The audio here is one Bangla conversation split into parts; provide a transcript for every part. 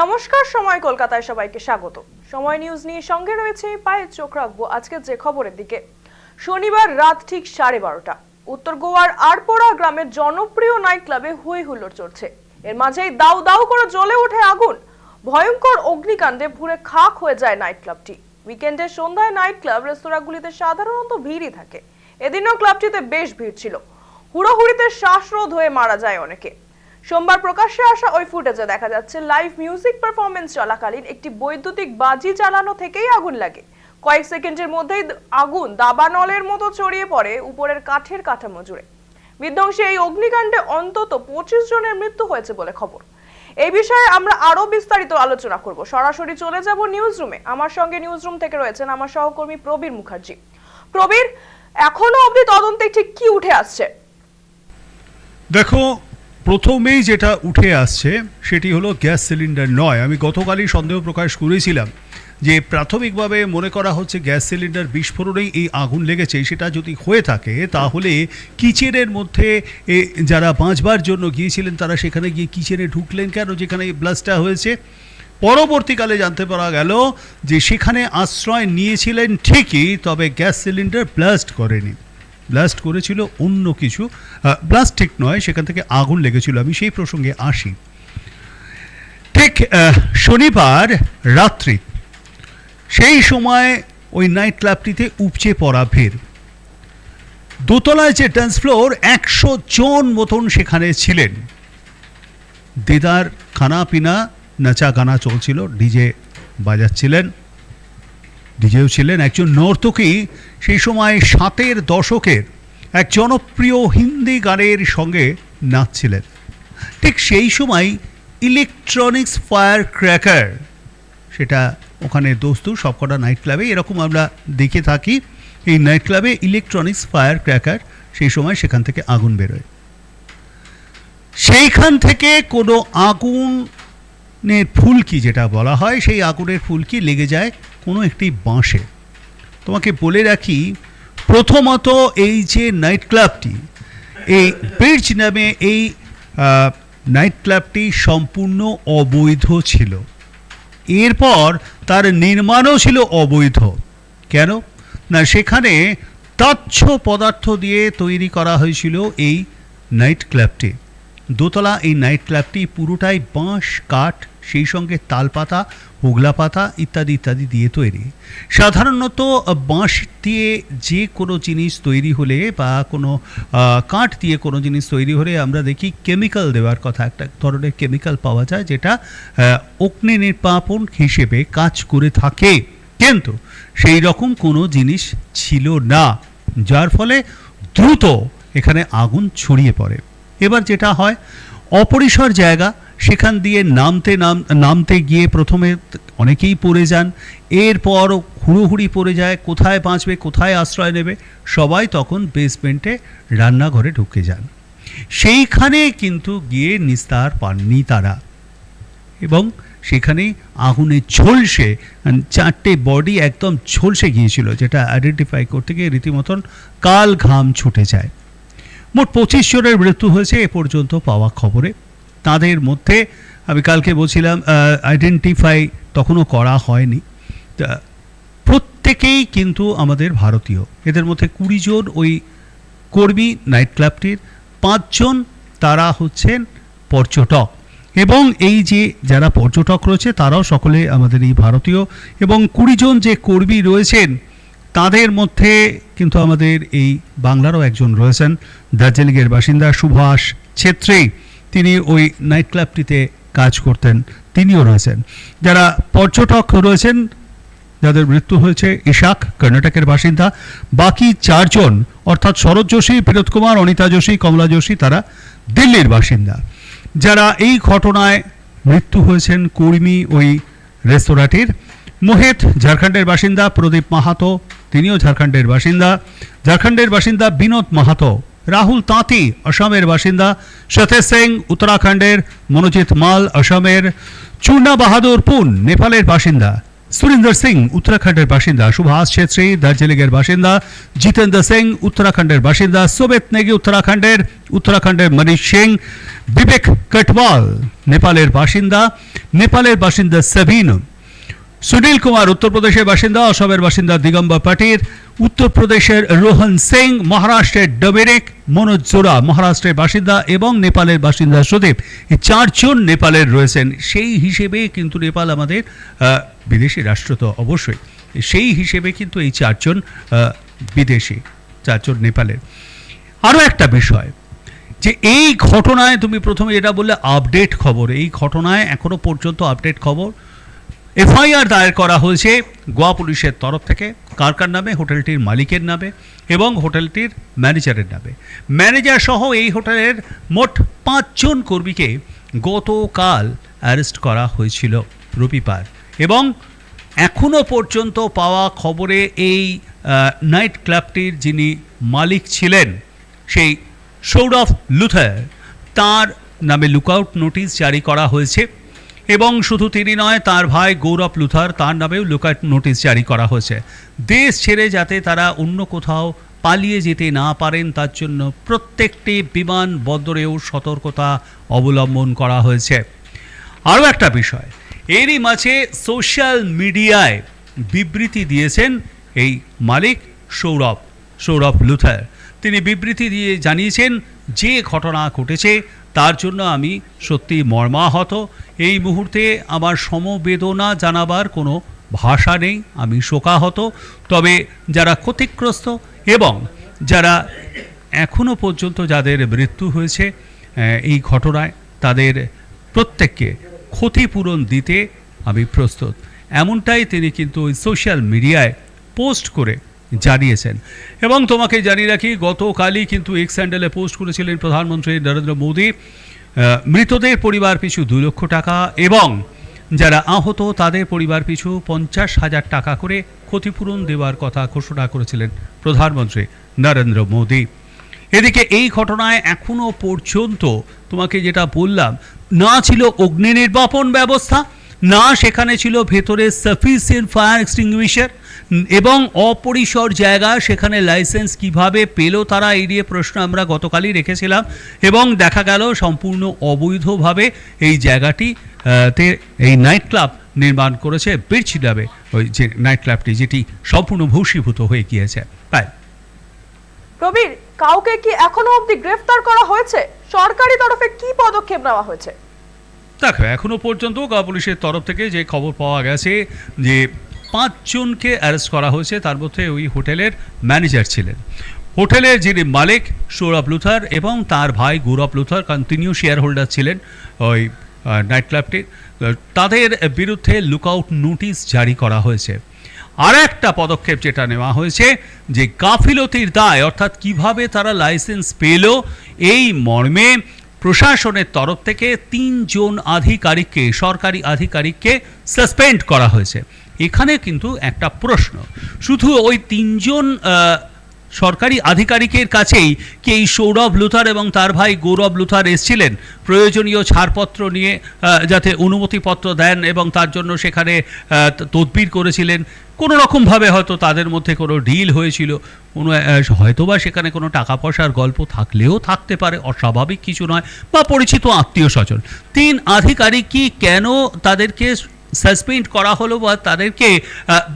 নমস্কার, সময় কলকাতায় সবাইকে স্বাগত। সময় নিউজ নিয়ে সঙ্গে রয়েছে, পায়ের চোখ রাখব আজকে যে খবরের দিকে। শনিবার রাত ঠিক সাড়ে বারোটা। উত্তর গোয়ার আরপোড়া গ্রামের জনপ্রিয় নাইট ক্লাবে হুই হুল্লোড় চলছে এর মাঝেই দাউ দাউ করে জ্বলে ওঠে আগুন। ভয়ঙ্কর অগ্নিকাণ্ডে পুড়ে খাক হয়ে যায় নাইট ক্লাবটি উইকেন্ডের সন্ধ্যায় নাইট ক্লাব রেস্তোরাঁগুলিতে সাধারণত ভিড়ই থাকে। এদিনও ক্লাবটিতে বেশ ভিড় ছিল। হুড়োহুড়িতে শ্বাসরোধ হয়ে মারা যায় অনেকে। সোমবার প্রকাশ্যে আসা ওই ফুটেজে দেখা যাচ্ছে লাইভ মিউজিক পারফরমেন্স চলাকালীন একটি বৈদ্যুতিক বাজি চালানো থেকেই আগুন লাগে। কয়েক সেকেন্ডের মধ্যেই আগুন দাবানলের মতো ছড়িয়ে পড়ে উপরের কাঠের কাঠামো জুড়ে। বিধ্বংসী এই অগ্নিকাণ্ডে অন্তত পঁচিশ জনের মৃত্যু হয়েছে বলে খবর। এই বিষয়ে আমরা আরও বিস্তারিত আলোচনা করব। সরাসরি চলে যাব নিউজ রুমে আমার সঙ্গে নিউজ রুম থেকে রয়েছেন আমার সহকর্মী প্রবীর মুখার্জি। প্রবীর, এখনও অবধি তদন্তে ঠিক কি উঠে আসছে? দেখো প্রথমেই যেটা উঠে আসছে, সেটি হলো গ্যাস সিলিন্ডার নয়। আমি গতকালই সন্দেহ প্রকাশ করেছিলাম যে প্রাথমিকভাবে মনে করা হচ্ছে গ্যাস সিলিন্ডার বিস্ফোরণেই এই আগুন লেগেছে। সেটা যদি হয়ে থাকে, তাহলে কিচেনের মধ্যে যারা বাঁচবার জন্য গিয়েছিলেন, তারা সেখানে গিয়ে কিচেনে ঢুকলেন কেন? যেখানে এই ব্লাস্টটা হয়েছে। পরবর্তীকালে জানতে পারা গেল যে সেখানে আশ্রয় নিয়েছিলেন ঠিকই, তবে গ্যাস সিলিন্ডার ব্লাস্ট করেনি। ব্লাস্ট করেছিল অন্য কিছু। ব্লাস্ট ঠিক নয়, সেখান থেকে আগুন লেগেছিল। আমি সেই প্রসঙ্গে আসি। ঠিক শনিবার রাত্রি, সেই সময় ওই নাইট ক্লাবটিতে উপচে পড়া ভিড়। দোতলায় যে ডান্স ফ্লোর একশো জন মতন সেখানে ছিলেন। দিদার খানা পিনা নাচা গানা চলছিল, ডিজে বাজাচ্ছিলেন। ডিজেও ছিলেন একজন নর্তকী সেই সময় সাতের দশকের এক জনপ্রিয় হিন্দি গানের সঙ্গে নাচছিলেন। ঠিক সেই সময় ইলেকট্রনিক্স ফায়ার ক্র্যাকার, সেটা ওখানে দোস্ত সবকটা নাইট ক্লাবে, এরকম আমরা দেখে থাকি, এই নাইট ক্লাবে ইলেকট্রনিক্স ফায়ার ক্র্যাকার সেই সময় সেখান থেকে আগুন বেরোয়। সেইখান থেকে কোনো আগুনের ফুলকি যেটা বলা হয়, সেই আগুনের ফুলকি লেগে যায় কোনো একটি বাঁশে। তোমাকে বলে রাখি, প্রথমত এই যে নাইট ক্লাবটি এই ব্রিজ নামে এই নাইট ক্লাবটি সম্পূর্ণ অবৈধ ছিল। এরপর তার নির্মাণও ছিল অবৈধ। কেন? না, সেখানে তাচ্ছ পদার্থ দিয়ে তৈরি করা হয়েছিল এই নাইট ক্লাবটি দোতলা এই নাইট ক্লাবটি পুরোটাই বাঁশ, কাঠ, সেই সঙ্গে তালপাতা, হোগলা পাতা ইত্যাদি ইত্যাদি দিয়ে তৈরি। সাধারণত বাঁশ দিয়ে যে কোনো জিনিস তৈরি হলে বা কোনো কাঠ দিয়ে কোনো জিনিস তৈরি হলে আমরা দেখি কেমিক্যাল দেওয়ার কথা, একটা ধরনের কেমিক্যাল পাওয়া যায় যেটা অগ্নি নির্বাপন হিসেবে কাজ করে থাকে। কিন্তু সেই রকম কোনো জিনিস ছিল না, যার ফলে দ্রুত এখানে আগুন ছড়িয়ে পড়ে। এবার যেটা হয়, অপরিসর জায়গা, সেখান দিয়ে নামতে নাম, নামতে গিয়ে প্রথমে অনেকেই পড়ে যান, এরপর হুড়োহুড়ি পড়ে যায়, কোথায় বাঁচবে, কোথায় আশ্রয় নেবে, সবাই তখন বেসমেন্টে রান্নাঘরে ঢুকে যান। সেইখানে কিন্তু গিয়ে নিস্তার পাননি তারা। এবং সেখানে আগুনে ঝলসে, চারটে বডি একদম ঝলসে গিয়েছিল, যেটা আইডেন্টিফাই করতে গিয়ে রীতিমতন কাল ঘাম ছুটে যায়। মোট পঁচিশ জনের মৃত্যু হয়েছে, এ পর্যন্ত পাওয়া খবরে। তাদের মধ্যে আমি কালকে বলছিলাম আইডেন্টিফাই তখনও করা হয়নি। প্রত্যেকেই কিন্তু আমাদের ভারতীয়। এদের মধ্যে কুড়ি জন ওই কর্মী নাইট ক্লাবটির পাঁচজন তারা হচ্ছেন পর্যটক। এবং এই যে যারা পর্যটক রয়েছে, তারাও সকলে আমাদের এই ভারতীয়। এবং কুড়ি জন যে কর্মী রয়েছেন তাদের মধ্যে কিন্তু আমাদের এই বাংলারও একজন রয়েছেন। দার্জিলিংয়ের বাসিন্দা সুভাষ ছেত্রী, তিনি ওই নাইট ক্লাবটিতে কাজ করতেন, তিনিও রয়েছেন। যারা পর্যটক রয়েছেন, যাদের মৃত্যু হয়েছে, ইশাক, কর্ণাটকের বাসিন্দা। বাকি চারজন, অর্থাৎ শরৎ যোশী বিনোদ কুমার, অনিতা যোশী, কমলা যোশী, তারা দিল্লির বাসিন্দা। যারা এই ঘটনায় মৃত্যু হয়েছেন কর্মী ওই রেস্তোরাঁটির। মোহেত ঝাড়খণ্ডের বাসিন্দা প্রদীপ মাহাতো তিনিও ঝাড়খণ্ডের বাসিন্দা। ঝাড়খণ্ডের বাসিন্দা বিনোদ মাহাতো, রাহুল তাঁতি অসমের বাসিন্দা সতেজ সিং উত্তরাখণ্ডের মনোজিৎ মাল অসমের চূর্ণা বাহাদুর পুন নেপালের বাসিন্দা, সুরিন্দর সিং উত্তরাখণ্ডের বাসিন্দা, সুভাষ ছেত্রী দার্জিলিংয়ের বাসিন্দা, জিতেন্দ্র সিং উত্তরাখণ্ডের বাসিন্দা, সোবেত নেগি উত্তরাখণ্ডের উত্তরাখণ্ডের মনীষ সিং, বিবেক কটওয়াল নেপালের বাসিন্দা নেপালের বাসিন্দা সাবিন সুনীল কুমার উত্তরপ্রদেশের বাসিন্দা, অসমের বাসিন্দা দিগম্বর পাটির উত্তরপ্রদেশের রোহন সিং, মহারাষ্ট্রের ডবেরেক মনোজ জোড়া, মহারাষ্ট্রের বাসিন্দা এবং নেপালের বাসিন্দা সুদীপ। এই চারজন নেপালের রয়েছেন। সেই হিসেবে কিন্তু নেপাল আমাদের বিদেশি রাষ্ট্র তো অবশ্যই। সেই হিসেবে কিন্তু এই চারজন বিদেশি, চারজন নেপালের। আরও একটা বিষয়, যে এই ঘটনায় তুমি প্রথমে যেটা বললে, আপডেট খবর। এই ঘটনায় এখনও পর্যন্ত আপডেট খবর এফআইআর দায়ের করা হয়েছে গোয়া পুলিশের তরফ থেকে। কার কার নামে? হোটেলটির মালিকের নামে এবং হোটেলটির ম্যানেজারের নামে। ম্যানেজার সহ এই হোটেলের মোট পাঁচজন কর্মীকে গতকাল অ্যারেস্ট করা হয়েছিল রবিবার এবং এখনও পর্যন্ত পাওয়া খবরে এই নাইট ক্লাবটির যিনি মালিক ছিলেন সেই সৌরভ লুথার, তার নামে লুকআউট নোটিশ জারি করা হয়েছে। এবং শুধু তিনি নয়, তার ভাই গৌরব লুথার, তার নামেও লুকআউট নোটিশ জারি করা হয়েছে। দেশ ছেড়ে যাতে তারা অন্য কোথাও পালিয়ে যেতে না পারেন, তার জন্য প্রত্যেকটি বিমান বন্দরেও সতর্কতা অবলম্বন করা হয়েছে। আরও একটা বিষয়, এরই মাঝে সোশ্যাল মিডিয়ায় বিবৃতি দিয়েছেন এই মালিক সৌরভ সৌরভ লুথার। তিনি বিবৃতি দিয়ে জানিয়েছেন যে ঘটনা ঘটেছে, তার জন্য আমি সত্যি মর্মাহত। এই মুহূর্তে আমার সমবেদনা জানাবার কোনো ভাষা নেই, আমি শোকাহত। তবে যারা ক্ষতিগ্রস্ত এবং যারা এখনও পর্যন্ত যাদের মৃত্যু হয়েছে এই ঘটনায় তাদের প্রত্যেককে ক্ষতিপূরণ দিতে আমি প্রস্তুত। এমনটাই তিনি কিন্তু ওই সোশ্যাল মিডিয়ায় পোস্ট করে জানিয়েছেন। এবং তোমাকে জানিয়ে রাখি, গতকালই কিন্তু এক্স স্যান্ডেলে পোস্ট করেছিলেন প্রধানমন্ত্রী নরেন্দ্র মোদী। মৃতদের পরিবার পিছু দু লক্ষ টাকা এবং যারা আহত, তাদের পরিবার পিছু পঞ্চাশ হাজার টাকা করে ক্ষতিপূরণ দেওয়ার কথা ঘোষণা করেছিলেন প্রধানমন্ত্রী নরেন্দ্র মোদী। এদিকে এই ঘটনায় এখনও পর্যন্ত তোমাকে যেটা বললাম, না ছিল অগ্নি নির্বাপন ব্যবস্থা না, সেখানে ছিল ভেতরে সাফিসিয়েন্ট ফায়ার এক্সটিংগুইশার এবং অপরিসর জায়গা, সেখানে লাইসেন্স কীভাবে পেল তারা, এই নিয়ে প্রশ্ন আমরা গতকালই রেখেছিলাম এবং দেখা গেল সম্পূর্ণ অবৈধভাবে এই জায়গাটি তে এই নাইট ক্লাব নির্মাণ করেছে বিরচি ডাবে ওই যে নাইট ক্লাবটি যেটি সম্পূর্ণ ভূষীভূত হয়ে গিয়েছে। তাই প্রবীর, কাউকে কি এখনও অবধি গ্রেফতার করা হয়েছে? সরকারি তরফে কি পদক্ষেপ নেওয়া হয়েছে? দেখো, এখনও পর্যন্ত গা পুলিশের তরফ থেকে যে খবর পাওয়া গেছে যে পাঁচজনকে অ্যারেস্ট করা হয়েছে, তার মধ্যে ওই হোটেলের ম্যানেজার ছিলেন। হোটেলের যিনি মালিক, সৌরভ লুথার এবং তার ভাই গৌরব লুথার কারণ তিনিও শেয়ার হোল্ডার ছিলেন ওই নাইট ক্লাবটির তাদের বিরুদ্ধে লুকআউট নোটিশ জারি করা হয়েছে। আর একটা পদক্ষেপ যেটা নেওয়া হয়েছে, যে গাফিলতির দায়, অর্থাৎ কীভাবে তারা লাইসেন্স পেল, এই মর্মে প্রশাসনের তরফ থেকে তিনজন আধিকারিককে, সরকারি আধিকারিককে সাসপেন্ড করা হয়েছে। এখানে কিন্তু একটা প্রশ্ন, শুধু ওই তিনজন সরকারি আধিকারিকের কাছেই কি এই সৌরভ লুথার এবং তার ভাই গৌরব লুথার এসেছিলেন? প্রয়োজনীয় ছাড়পত্র নিয়ে যাতে অনুমতিপত্র দেন এবং তার জন্য সেখানে তদবির করেছিলেন। কোনো রকমভাবে হয়তো তাদের মধ্যে কোনো ডিল হয়েছিল, কোনো হয়তোবা সেখানে কোনো টাকা পয়সার গল্প থাকলেও থাকতে পারে, অস্বাভাবিক কিছু নয়, বা পরিচিত আত্মীয় স্বজন। তিন আধিকারিক কি কেন তাদেরকে সাসপেন্ড করা হলো বা তাদেরকে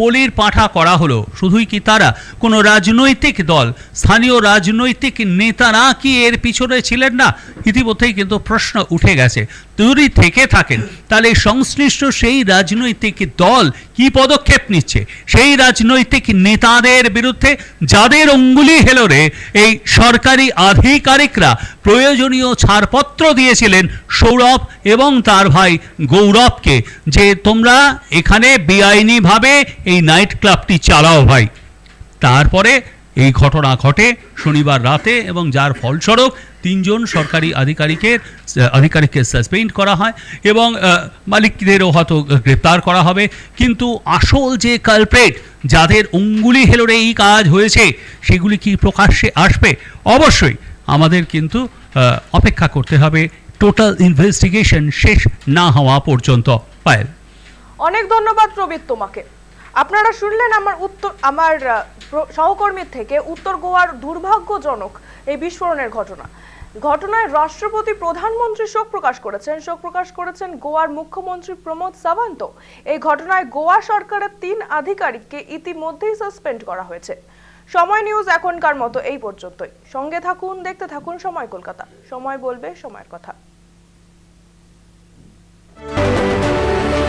বলির পাঠা করা হলো? শুধুই কি তারা? কোনো রাজনৈতিক দল, স্থানীয় রাজনৈতিক নেতারা কি এর পিছনে ছিলেন না? ইতিমধ্যেই কিন্তু প্রশ্ন উঠে গেছে। যদি থেকে থাকেন। তাহলে সংশ্লিষ্ট সেই রাজনৈতিক দল কি পদক্ষেপ নিচ্ছে? সেই রাজনৈতিক নেতাদের বিরুদ্ধে যাদের অঙ্গুলি হেলরে এই সরকারি আধিকারিকরা প্রয়োজনীয় ছাড়পত্র দিয়েছিলেন সৌরভ এবং তার ভাই গৌরবকে, যে তোমরা এখানে বেআইনিভাবে এই নাইট ক্লাবটি চালাও ভাই। তারপরে এই ঘটনা ঘটে শনিবার রাতে এবং যার ফলস্বরূপ তিনজন সরকারি আধিকারিকের, আধিকারিককে সাসপেন্ড করা হয় এবং মালিকদেরও হয়তো গ্রেপ্তার করা হবে। কিন্তু আসল যে কালপ্রেট যাদের অঙ্গুলি হেলরে এই কাজ হয়েছে, সেগুলি কি প্রকাশ্যে আসবে? অবশ্যই আমাদের কিন্তু অপেক্ষা করতে হবে। টোটাল ইনভেস্টিগেশন শেষ না হওয়া পর্যন্ত। পায়েল। অনেক ধন্যবাদ প্রবীর তোমাকে। আপনারা শুনলেন আমার উত্তর, আমার সহকর্মীর থেকে উত্তর গোয়ার দুর্ভাগ্যজনক এই বিস্ফোরণের ঘটনা। ঘটনায় রাষ্ট্রপতি প্রধানমন্ত্রী শোক প্রকাশ করেছেন। শোক প্রকাশ করেছেন গোয়ার মুখ্যমন্ত্রী প্রমোদ সাবান্ত। এই ঘটনায় গোয়া সরকারের তিন আধিকারিককে ইতিমধ্যেই সাসপেন্ড করা হয়েছে। সময় নিউজ এখনকার মতো এই পর্যন্তই। সঙ্গে থাকুন, দেখতে থাকুন সময় কলকাতা। সময় বলবে, সময়ের কথা।